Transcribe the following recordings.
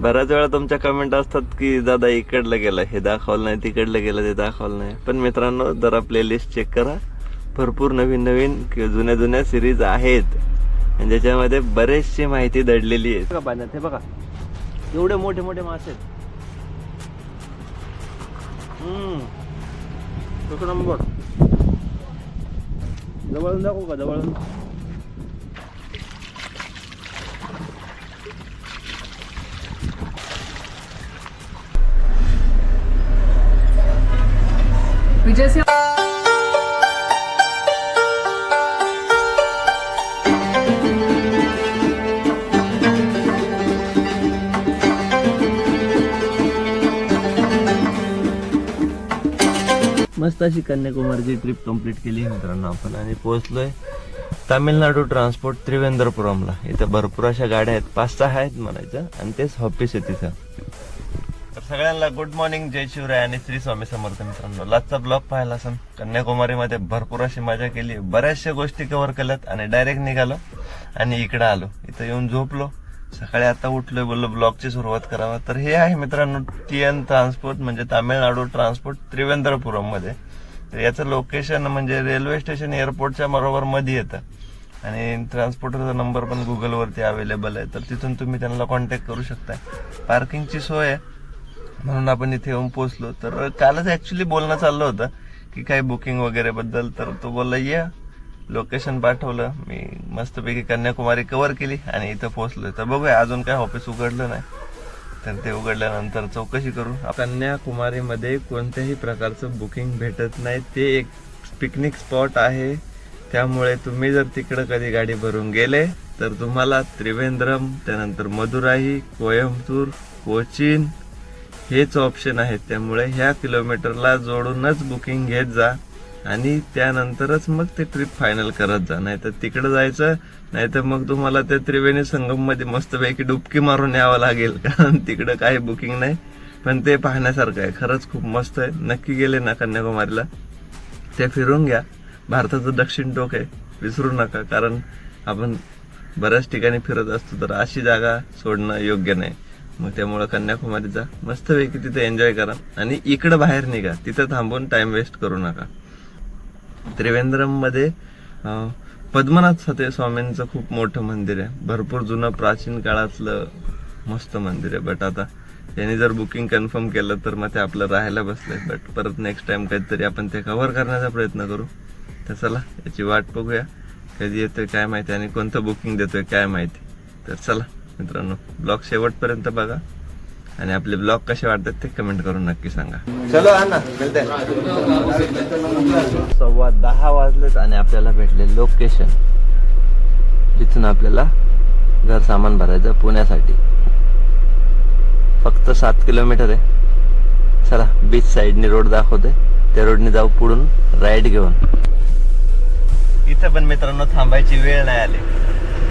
बऱ्याच वेळा तुमच्या कमेंट असतात की दादा इकडलं गेलं. हे दाखवलं नाही तिकडलं गेलं ते दाखवलं नाही. पण मित्रांनो जरा प्लेलिस्ट चेक करा. भरपूर नवीन नवीन किंवा जुन्या जुन्या सिरीज आहेत. आणि ज्याच्यामध्ये बरेचशी माहिती दडलेली आहे. बघा पाण्यात हे बघा. एवढे मोठे मोठे मासे आहेत. नंबर. जवळून दाखवू का? जवळून. विजय मस्त अशी कन्याकुमारीची ट्रिप कंप्लीट केली मित्रांनो आपण. आणि पोहोचलोय तामिळनाडू ट्रान्सपोर्ट त्रिवेंद्रपुरमला. इथं भरपूर अशा गाड्या आहेत. पाच सहा आहेत म्हणायचं. आणि तेच ऑफिस आहे तिथं सगळ्यांना गुड मॉर्निंग जय शिवराय आणि श्री स्वामी समर्थ मित्रांनो. लाजचा ब्लॉग पाहिला असेल कन्याकुमारीमध्ये भरपूर अशी मजा केली. बऱ्याचशा गोष्टी कव्हर केल्यात आणि डायरेक्ट निघालो आणि इकडे आलो. इथं येऊन झोपलो. सकाळी आता उठलोय बोललो ब्लॉगची सुरुवात करावा. तर हे आहे मित्रांनो टी एन ट्रान्सपोर्ट म्हणजे तामिळनाडू ट्रान्सपोर्ट त्रिवेंद्रपुरममध्ये तर याचं लोकेशन म्हणजे रेल्वे स्टेशन एअरपोर्टच्या बरोबर मध्ये येतं. आणि ट्रान्सपोर्टरचा नंबर पण गुगलवरती अवेलेबल आहे. तर तिथून तुम्ही त्यांना कॉन्टॅक्ट करू शकता पार्किंगची सोय आहे. म्हणून आपण इथे येऊन पोहोचलो. तर कालच ऍक्च्युली बोलणं चाललं होतं की काही बुकिंग वगैरे बद्दल. तर तो बोलला ये लोकेशन पाठवलं. मी मस्तपैकी कन्याकुमारी कव्हर केली आणि इथं पोहोचलो तर बघूया अजून काय ऑफिस उघडलं नाही. तर ते उघडल्यानंतर चौकशी करू कन्याकुमारीमध्ये कोणत्याही प्रकारचं बुकिंग भेटत नाही. ते एक पिकनिक स्पॉट आहे. त्यामुळे तुम्ही जर तिकडं कधी गाडी भरून गेले तर तुम्हाला त्रिवेंद्रम त्यानंतर मदुराई कोयंबतूर कोचीन हेच ऑप्शन आहेत. त्यामुळे ह्या किलोमीटरला जोडूनच बुकिंग घेत जा आणि त्यानंतरच मग ते ट्रिप फायनल करत जा. नाहीतर तिकडे जायचं नाहीतर मग तुम्हाला त्या त्रिवेणी संगममध्ये मस्तपैकी डुबकी मारून यावं लागेल. कारण तिकडं काही बुकिंग नाही. पण ते पाहण्यासारखं आहे. खरंच खूप मस्त आहे. नक्की गेले ना कन्याकुमारीला? ते फिरून घ्या. भारताचं दक्षिण टोक आहे. विसरू नका. कारण आपण बऱ्याच ठिकाणी फिरत असतो तर अशी जागा सोडणं योग्य नाही. मग त्यामुळं कन्याकुमारीचा मस्तपैकी तिथे एन्जॉय करा. आणि इकडं बाहेर निघा. तिथं थांबून टाइम वेस्ट करू नका. त्रिवेंद्रममध्ये पद्मनाथ सते स्वामींचं खूप मोठं मंदिर आहे. भरपूर जुनं प्राचीन काळातलं मस्त मंदिर आहे. बट आता त्यांनी जर बुकिंग कन्फर्म केलं तर मग ते आपलं राहायला बसलंय. बट परत नेक्स्ट टाइम काहीतरी आपण ते कव्हर करण्याचा प्रयत्न करू. तर चला याची वाट बघूया. कधी येतोय काय माहिती आणि कोणतं बुकिंग देतोय काय माहिती. तर चला. मित्रांनो ब्लॉग शेवटपर्यंत बघा. आणि आपले ब्लॉग कसे वाटतात ते कमेंट करून नक्की सांगा. चलो ना सव्वा दहा वाजलेच आणि आपल्याला भेटले लोकेशन जिथून आपल्याला घर सामान भरायचं पुण्यासाठी. फक्त सात किलोमीटर आहे. चला बीच साईडने रोड दाखवते. त्या रोडने जाऊ पुढून राईड घेऊन. इथं पण मित्रांनो थांबायची वेळ नाही आली.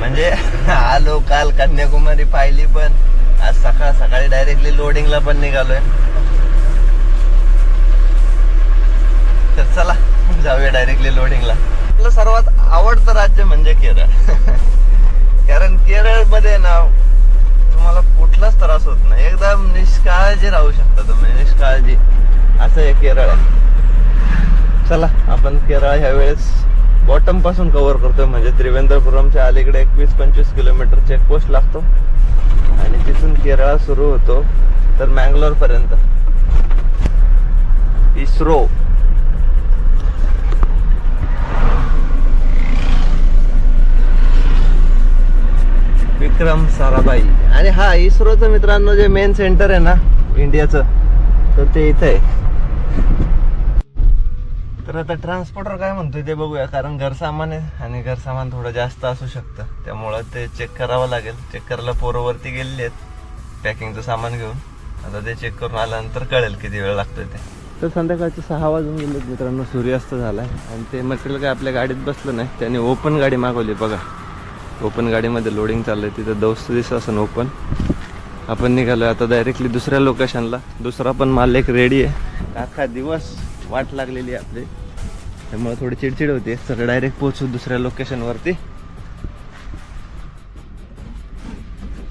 म्हणजे आलो काल कन्याकुमारी पाहिली पण आज सकाळ सकाळी डायरेक्टली लोडिंगला पण निघालोय. तर चला जाऊया डायरेक्टली लोडिंगला आपलं सर्वात आवडतं राज्य म्हणजे केरळ. कारण केरळमध्ये ना तुम्हाला कुठलाच त्रास होत नाही. एकदम निष्काळजी राहू शकता तुम्ही निष्काळजी. असं हे केरळ आहे. चला आपण केरळ ह्या वेळेस बॉटमपासून कव्हर करतोय. म्हणजे त्रिवेंद्रपुरमच्या अलीकडे एकवीस पंचवीस किलोमीटर चेकपोस्ट लागतो. आणि तिथून केरळ सुरू होतो. तर मँगलोर पर्यंत. इस्रो. विक्रम साराभाई. आणि हा इस्रोचं मित्रांनो जे मेन सेंटर आहे ना इंडियाचं तर ते इथे आहे. तर आता ट्रान्सपोर्टर काय म्हणतोय ते बघूया कारण घर सामान आहे आणि घर सामान थोडं जास्त असू शकतं. त्यामुळं ते चेक करावं लागेल. चेक करायला पोरंवरती गेलेली आहेत. पॅकिंगचं सामान घेऊन. आता ते चेक करून आल्यानंतर कळेल किती वेळ लागतोय ते. तर संध्याकाळचे सहा वाजून गेले मित्रांनो सूर्यास्त झाला आहे आणि ते मटेरियल काय आपल्या गाडीत बसलं नाही त्याने ओपन गाडी मागवली बघा. ओपन गाडीमध्ये लोडिंग चाललंय तिथं दौस्त दिसत असं ओपन आपण निघालोय आता डायरेक्टली दुसऱ्या लोकेशनला दुसरा पण माल एक रेडी आहे. अख्खा दिवस वाट लागलेली आहे आपली. त्यामुळे थोडी चिडचिड होते. सर डायरेक्ट पोहोचू दुसऱ्या लोकेशनवरती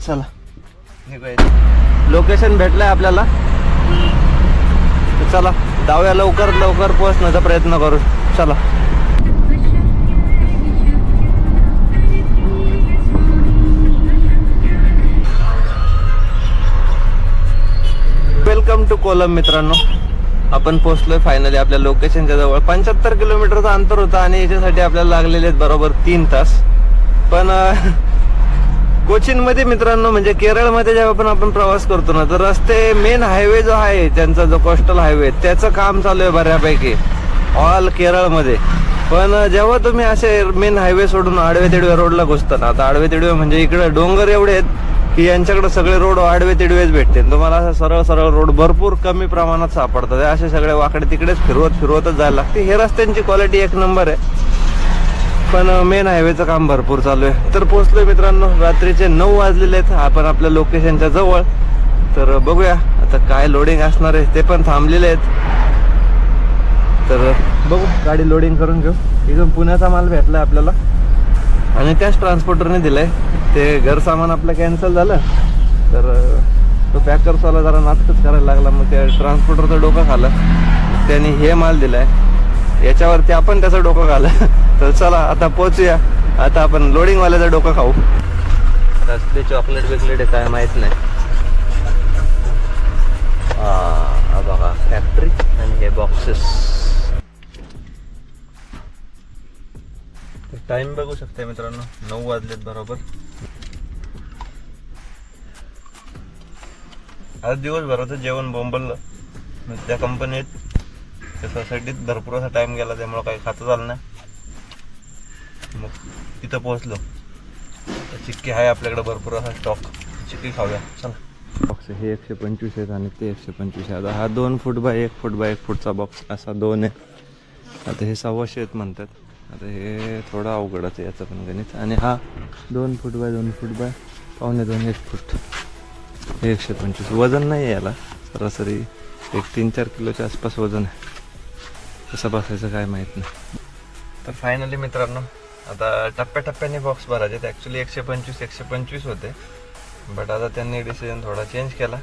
चला. निघू लोकेशन भेटलंय आपल्याला. चला जाऊया लवकर लवकर पोहोचण्याचा प्रयत्न करू चला. वेलकम टू कोलम मित्रांनो. आपण पोहोचलोय फायनली आपल्या लोकेशनच्या जवळ. पंच्याहत्तर किलोमीटरचं अंतर होतं आणि याच्यासाठी आपल्याला लागलेले आहेत बरोबर तीन तास. पण कोचिनमध्ये मित्रांनो म्हणजे केरळमध्ये जेव्हा पण आपण प्रवास करतो ना तर रस्ते मेन हायवे जो आहे त्यांचा जो कोस्टल हायवे त्याचं काम चालू आहे बऱ्यापैकी. ऑल केरळमध्ये. पण जेव्हा तुम्ही असे मेन हायवे सोडून आडवे तिडवे रोडला घुसता ना आता आडवे तिडवे म्हणजे इकडे डोंगर एवढे आहेत की यांच्याकडे सगळे रोड आडवे तिडवेच भेटते तुम्हाला असं सरळ सरळ रोड भरपूर कमी प्रमाणात सापडतात. असे सगळे वाकडे तिकडेच फिरवत फिरवतच जायला लागते. हे रस्त्यांची क्वालिटी एक नंबर आहे. पण मेन हायवेचं काम भरपूर चालू आहे. तर पोहोचलोय मित्रांनो. रात्रीचे नऊ वाजलेले आहेत. आपण आपल्या लोकेशनच्या जवळ. तर बघूया. आता काय लोडिंग असणार आहे ते पण थांबलेले आहेत. तर बघू. गाडी लोडिंग करून घेऊ. इथून पुण्याचा माल भेटला आपल्याला. आणि त्याच ट्रान्सपोर्टरने दिलंय. ते घर सामान आपलं कॅन्सल झालं. तर तो पॅकर्सवाला जरा नाटकच करायला लागला. मग त्या ट्रान्सपोर्टरचं डोकं खालं. मग त्याने हे माल दिलाय. याच्यावरती आपण त्याचं डोकं खालं. तर चला आता पोचूया आता आपण लोडिंगवाल्याचं डोकं खाऊ. असले चॉकलेट बिकलेट आहे काय माहीत नाही. बघा फॅक्टरी आणि हे बॉक्सेस टाइम बघू शकता मित्रांनो. नऊ वाजलेत बरोबर. आज दिवसभराचं जेवण बोंबललं. मग त्या कंपनीत त्या सोसायटीत भरपूर असा टाइम गेला त्यामुळं काही खातं झालं नाही. मग तिथं पोहोचलो. चिक्की आहे आपल्याकडे भरपूर असा स्टॉक चिक्की खाऊया. चला. बॉक्स हे एकशे पंचवीस आहेत आणि ते एकशे पंचवीस आहे आता हा दोन फूट बाय एक फूट बाय एक फूटचा बॉक्स असा दोन आहे. आता हे सव्वाशे आहेत म्हणतात. आता हे थोडं अवघडच आहे याचं पण गणित. आणि हा दोन फूट बाय दोन फूट बाय पावणे दोन एक फूट. हे एकशे पंचवीस. वजन नाही आहे याला. सरासरी एक तीन चार किलोच्या आसपास वजन आहे. कसं बसायचं काय माहीत नाही. तर फायनली मित्रांनो आता टप्प्याटप्प्याने बॉक्स भरायचे ते ॲक्च्युली एकशे पंचवीस एकशे पंचवीस होते. बट आता त्यांनी डिसिजन थोडा चेंज केला.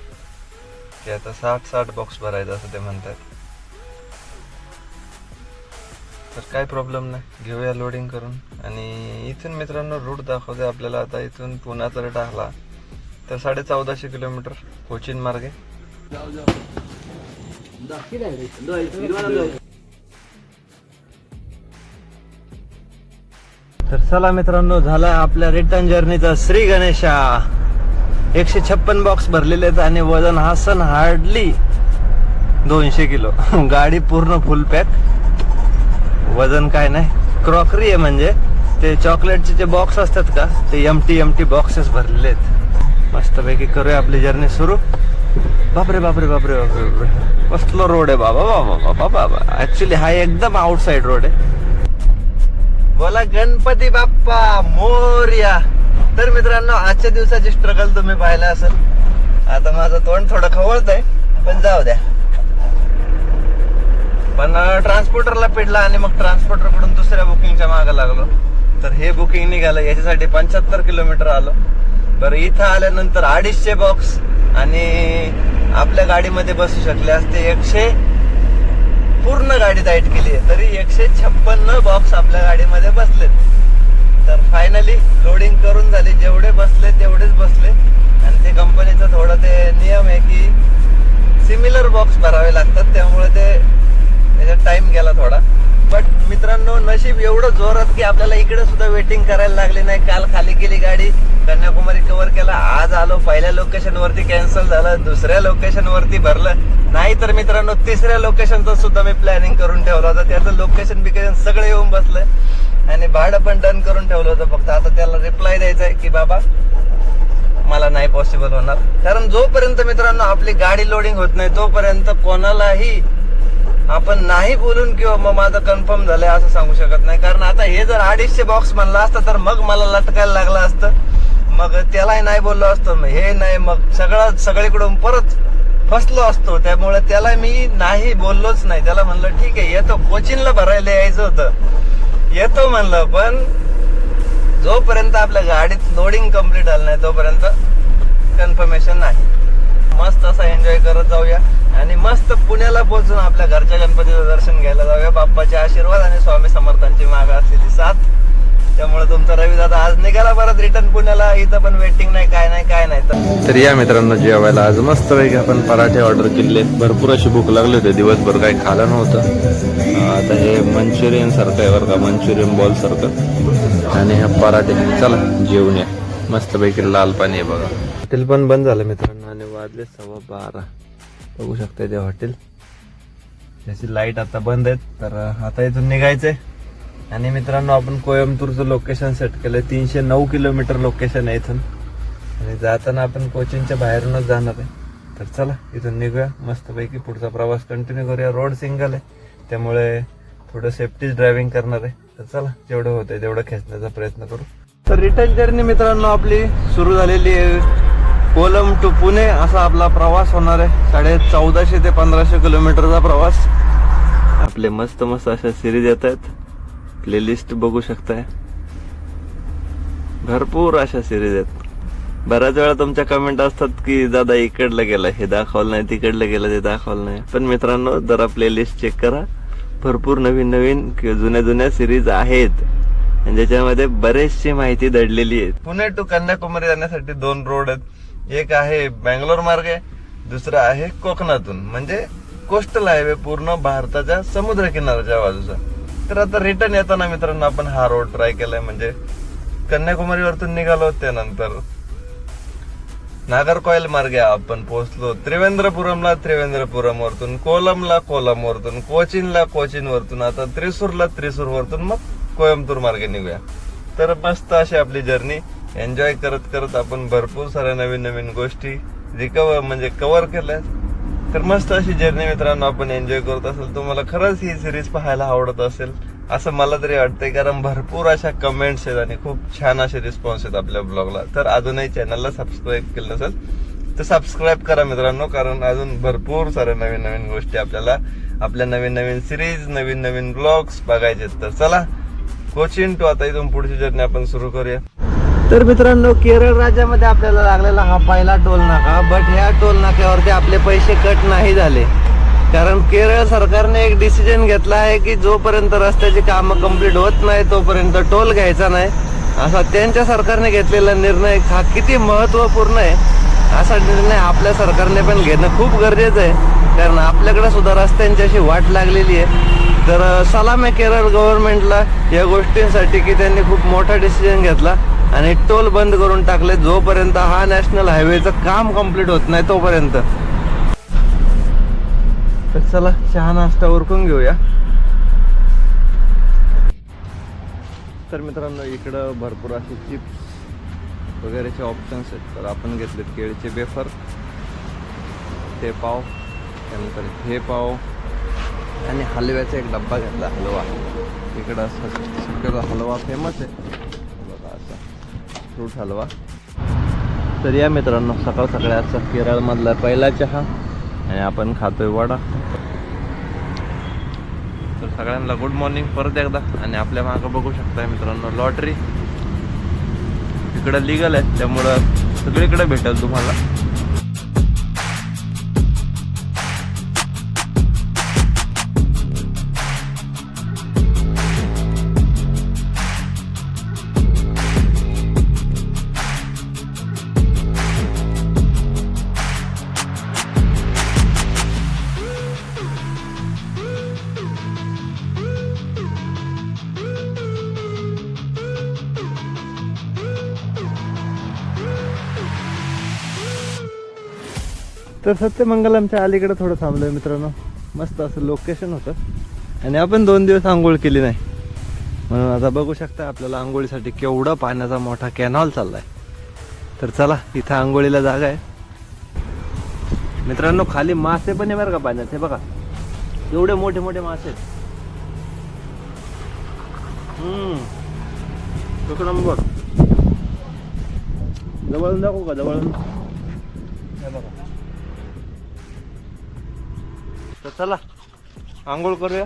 की आता साठ साठ बॉक्स भरायचं असं ते म्हणतात. तर काय प्रॉब्लेम नाही. घेऊया लोडिंग करून. आणि इथून मित्रांनो रूट दाखवते आपल्याला. आता इथून पुन्हा जर टाकला तर साडे चौदाशे किलोमीटर कोचिन मार्गे. तर चला मित्रांनो झाला आपल्या रिटर्न जर्नीचा श्री गणेशा. एकशे छप्पन बॉक्स भरलेले आहेत आणि वजन हा सण हार्डली दोनशे किलो. गाडी पूर्ण फुल पॅक वजन काय नाही. क्रॉकरी आहे म्हणजे ते चॉकलेटचे जे बॉक्स असतात का ते M T M T boxes भरलेले आहेत मस्तपैकी करूया आपली जर्नी सुरू. बापरे बापरे बापरे बापरे बापरे. कसलो रोड आहे बाबा बाबा बाबा बाबा. ऍक्च्युली हा एकदम आउटसाईड रोड आहे. बोला गणपती बाप्पा मोर्या. तर मित्रांनो आजच्या दिवसाची स्ट्रगल तुम्ही पाहिला असेल. आता माझं तोंड थोडं खवळत आहे पण जाऊ द्या. पण ट्रान्सपोर्टरला पेडला आणि मग ट्रान्सपोर्टरकडून दुसऱ्या बुकिंगच्या मागे लागलो. तर हे बुकिंग निघालं याच्यासाठी पंच्याहत्तर किलोमीटर आलो. बरं इथं आल्यानंतर अडीचशे बॉक्स आणि आपल्या गाडीमध्ये बसू शकले असते. एकशे पूर्ण गाडी टाईट केली आहे तरी एकशे छप्पन्न बॉक्स आपल्या गाडीमध्ये बसलेत. तर फायनली लोडिंग करून झाली. जेवढं बसले तेवढेच बसले आणि ते कंपनीचं थोडं ते नियम आहे की सिमिलर बॉक्स भरावे लागतात त्यामुळे ते त्याच्यात टाइम गेला थोडा बट मित्रांनो नशीब एवढं जोरात की आपल्याला इकडे सुद्धा वेटिंग करायला लागली नाही. काल खाली गेली गाडी. कन्याकुमारी कव्हर केला. आज आलो. पहिल्या लोकेशन वरती कॅन्सल झालं. दुसऱ्या लोकेशन वरती भरलं. नाही तर मित्रांनो तिसऱ्या लोकेशनचं सुद्धा मी प्लॅनिंग करून ठेवलं होतं. त्याचं लोकेशन बिकेशन सगळं येऊन बसलं. आणि भाडं पण डन करून ठेवलं होतं. फक्त आता त्याला रिप्लाय द्यायचा आहे की बाबा मला नाही पॉसिबल होणार. कारण जोपर्यंत मित्रांनो आपली गाडी लोडिंग होत नाही तोपर्यंत कोणालाही आपण नाही बोलून किंवा मग माझं कन्फर्म झालंय असं सांगू शकत नाही. कारण आता हे जर अडीचशे बॉक्स म्हणलं असतं तर मग मला लटकायला लागलं असतं. मग त्यालाही नाही बोललो असतो मग हे नाही मग सगळं सगळीकडून परत फसलो असतो. त्यामुळे त्याला मी नाही बोललोच नाही. त्याला म्हणलं ठीक आहे येतो. कोचिनला भरायला यायचं होतं. येतो म्हणलं पण जोपर्यंत आपल्या गाडीत लोडिंग कंप्लीट झालं नाही तोपर्यंत कन्फर्मेशन नाही. मस्त असा एन्जॉय करत जाऊया. आणि मस्त पुण्याला पोहोचून आपल्या घरच्या गणपतीचं दर्शन घ्यायला जाऊया. बाप्पाचे आशीर्वाद आणि स्वामी समर्थांची माग असलेली साथ. त्यामुळे तुमचा रवी दादा आज निघाला परत रिटर्न पुण्याला. इथं पण वेटिंग नाही काय नाही काय नाही. तर या मित्रांनो जेवायला आज मस्त पैकी आपण पराठे ऑर्डर केले भरपूर अशी भूक लागली होती. दिवसभर काही खालं नव्हतं. आता हे मंचुरियन सारखं आहे बरं का. मंचुरियन बॉल सारखं. आणि हे पराठे. चला जेवून या. मस्त पैकी लाल पाणी आहे बघा. हॉटेल पण बंद झालं मित्रांनो आणि वाजले सव्वा बारा. बघू शकता ते हॉटेल. त्याची लाइट आता बंद आहेत तर आता इथून निघायचंय. आणि मित्रांनो आपण कोयंबतूरचं लोकेशन सेट केलंय. तीनशे नऊ किलोमीटर लोकेशन आहे इथून. आणि जाताना आपण कोचिंगच्या बाहेरूनच जाणार आहे. तर चला इथून निघूया. मस्तपैकी पुढचा प्रवास कंटिन्यू करूया. रोड सिंगल आहे. त्यामुळे थोडं सेफ्टीच ड्रायव्हिंग करणार आहे. तर चला जेवढं होतंय तेवढं खेचण्याचा प्रयत्न करू. तर रिटर्न जर्नी मित्रांनो आपली सुरू झालेली आहे. कोलम टू पुणे असा आपला प्रवास होणार आहे. साडे चौदाशे ते पंधराशे किलोमीटरचा प्रवास. आपले मस्त मस्त अशा सिरीज येत आहेत. प्लेलिस्ट बघू शकताय. भरपूर अशा सिरीज आहेत. बऱ्याच वेळा तुमच्या कमेंट असतात की दादा इकडलं गेलं. हे दाखवलं नाही तिकडलं गेलं ते दाखवलं नाही. पण मित्रांनो जरा प्लेलिस्ट चेक करा. भरपूर नवीन नवीन किंवा जुन्या जुन्या सिरीज आहेत. आणि ज्याच्यामध्ये बरेचशी माहिती दडलेली आहे. पुणे टू कन्याकुमारी जाण्यासाठी दोन रोड आहेत. एक आहे बँगलोर मार्गे दुसरा आहे कोकणातून. म्हणजे कोस्टल हायवे पूर्ण भारताच्या समुद्र किनाऱ्याच्या बाजूचा. तर आता रिटर्न येताना मित्रांनो आपण हा रोड ट्राय केलाय. म्हणजे कन्याकुमारीवरतून निघालो त्यानंतर नागरकोइल मार्गे आपण पोहोचलो. त्रिवेंद्रपुरमला त्रिवेंद्रपुरम वरतून कोलमला कोलम वरतून कोचिनला कोचिन वरतून आता त्रिसूरला त्रिसूर वरतून मग कोयंबतूर मार्गे निघूया. तर मस्त अशी आपली जर्नी एन्जॉय करत करत आपण भरपूर साऱ्या नवीन नवीन गोष्टी रिकवर म्हणजे कव्हर केल्या तर मस्त अशी जर्नी मित्रांनो आपण एन्जॉय करत असेल. तुम्हाला खरंच ही सिरीज पाहायला आवडत असेल असं मला तरी वाटतंय. कारण भरपूर अशा कमेंट्स आहेत आणि खूप छान असे रिस्पॉन्स आहेत आपल्या ब्लॉगला तर अजूनही चॅनलला सबस्क्राईब केलं नसेल तर सबस्क्राईब करा मित्रांनो. कारण अजून भरपूर साऱ्या नवीन नवीन गोष्टी आपल्याला आपल्या नवीन नवीन सिरीज नवीन नवीन ब्लॉग्स बघायचे तर चला कोचिन टू आता इथून पुढची जर्नी आपण सुरू करूया. तर मित्रांनो केरळ राज्यामध्ये आपल्याला लागलेला हा पहिला टोल नाका बट ह्या टोल नाक्यावरती आपले पैसे कट नाही झाले. कारण केरळ सरकारने एक डिसिजन घेतला आहे की जोपर्यंत रस्त्याची कामं कंप्लीट होत नाही तोपर्यंत टोल घ्यायचा नाही. असा त्यांच्या सरकारने घेतलेला निर्णय हा किती महत्त्वपूर्ण आहे असा निर्णय आपल्या सरकारने पण घेणं खूप गरजेचं आहे. कारण आपल्याकडे सुद्धा रस्त्यांची अशी वाट लागलेली आहे. तर सलाम आहे केरळ गव्हर्नमेंटला या गोष्टींसाठी की त्यांनी खूप मोठा डिसिजन घेतला आणि टोल बंद करून टाकले जोपर्यंत हा नॅशनल हायवेचं काम कंप्लीट होत नाही तोपर्यंत. तर चला चहा नाश्ता उरकून घेऊया. तर मित्रांनो इकडं भरपूर असे चिप्स वगैरेचे ऑप्शन्स आहेत. तर आपण घेतलेत केळीचे बेफर ते पाव. त्यानंतर हे पाव. आणि हलव्याचा एक डब्बा घेतला हलवा. इकडं असं शक्यतो हलवा फेमस आहे. बघा असा फ्रूट हलवा. तर या मित्रांनो सकाळ सकाळी आजचा केरळमधला पहिला चहा आणि आपण खातोय वडा. तर सगळ्यांना गुड मॉर्निंग परत एकदा आणि आपल्या मागं बघू शकताय मित्रांनो लॉटरी इकडं लिगल आहे त्यामुळं सगळीकडे भेटेल तुम्हाला. तर सत्यमंगलमच्या अलीकडे थोडं थांबलोय मित्रांनो. मस्त असं लोकेशन होतं. आणि आपण दोन दिवस आंघोळ केली नाही. म्हणून आता बघू शकता आपल्याला आंघोळीसाठी केवढा पाण्याचा मोठा कॅनॉल चाललाय. तर चला इथं आंघोळीला जागा आहे. मित्रांनो खाली मासे पण आहे बरं का पाण्यात. हे बघा. एवढे मोठे मोठे मासे आहेत. नंबर. जवळून दाखवू का? जवळून. हे बघा. तर चला आंघोळ करूया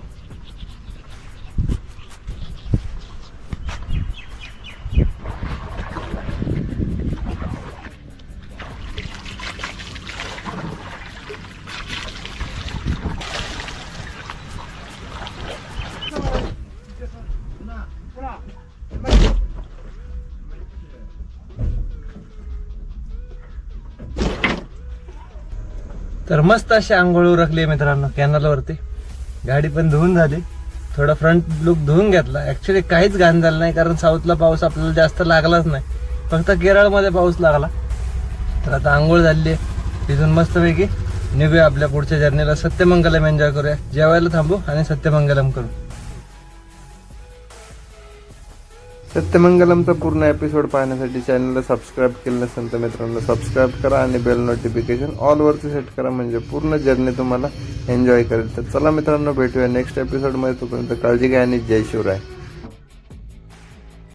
तर मस्त अशी आंघोळ उरकली मित्रांनो कॅनलवरती गाडी पण धुवून झाली. थोडा फ्रंट लुक धुवून घेतला. ऍक्च्युली काहीच घाण झालं नाही कारण साऊथला पाऊस आपल्याला जास्त लागलाच नाही. फक्त केरळमध्ये पाऊस लागला. तर आता आंघोळ झाली आहे. तिथून मस्तपैकी निघूया आपल्या पुढच्या जर्नीला सत्यमंगलम एन्जॉय करूया. जेवायला थांबू आणि सत्यमंगलम करू. सत्यमंगलमचा पूर्ण एपिसोड पाहण्यासाठी चॅनलला सबस्क्राईब केलं नसेल तर मित्रांनो सबस्क्राईब करा आणि बेल नोटिफिकेशन ऑलवरती सेट करा म्हणजे पूर्ण जर्नी तुम्हाला एन्जॉय करेल. तर चला मित्रांनो भेटूया नेक्स्ट एपिसोडमध्ये तोपर्यंत काळजी घ्या आणि जय शिवराय.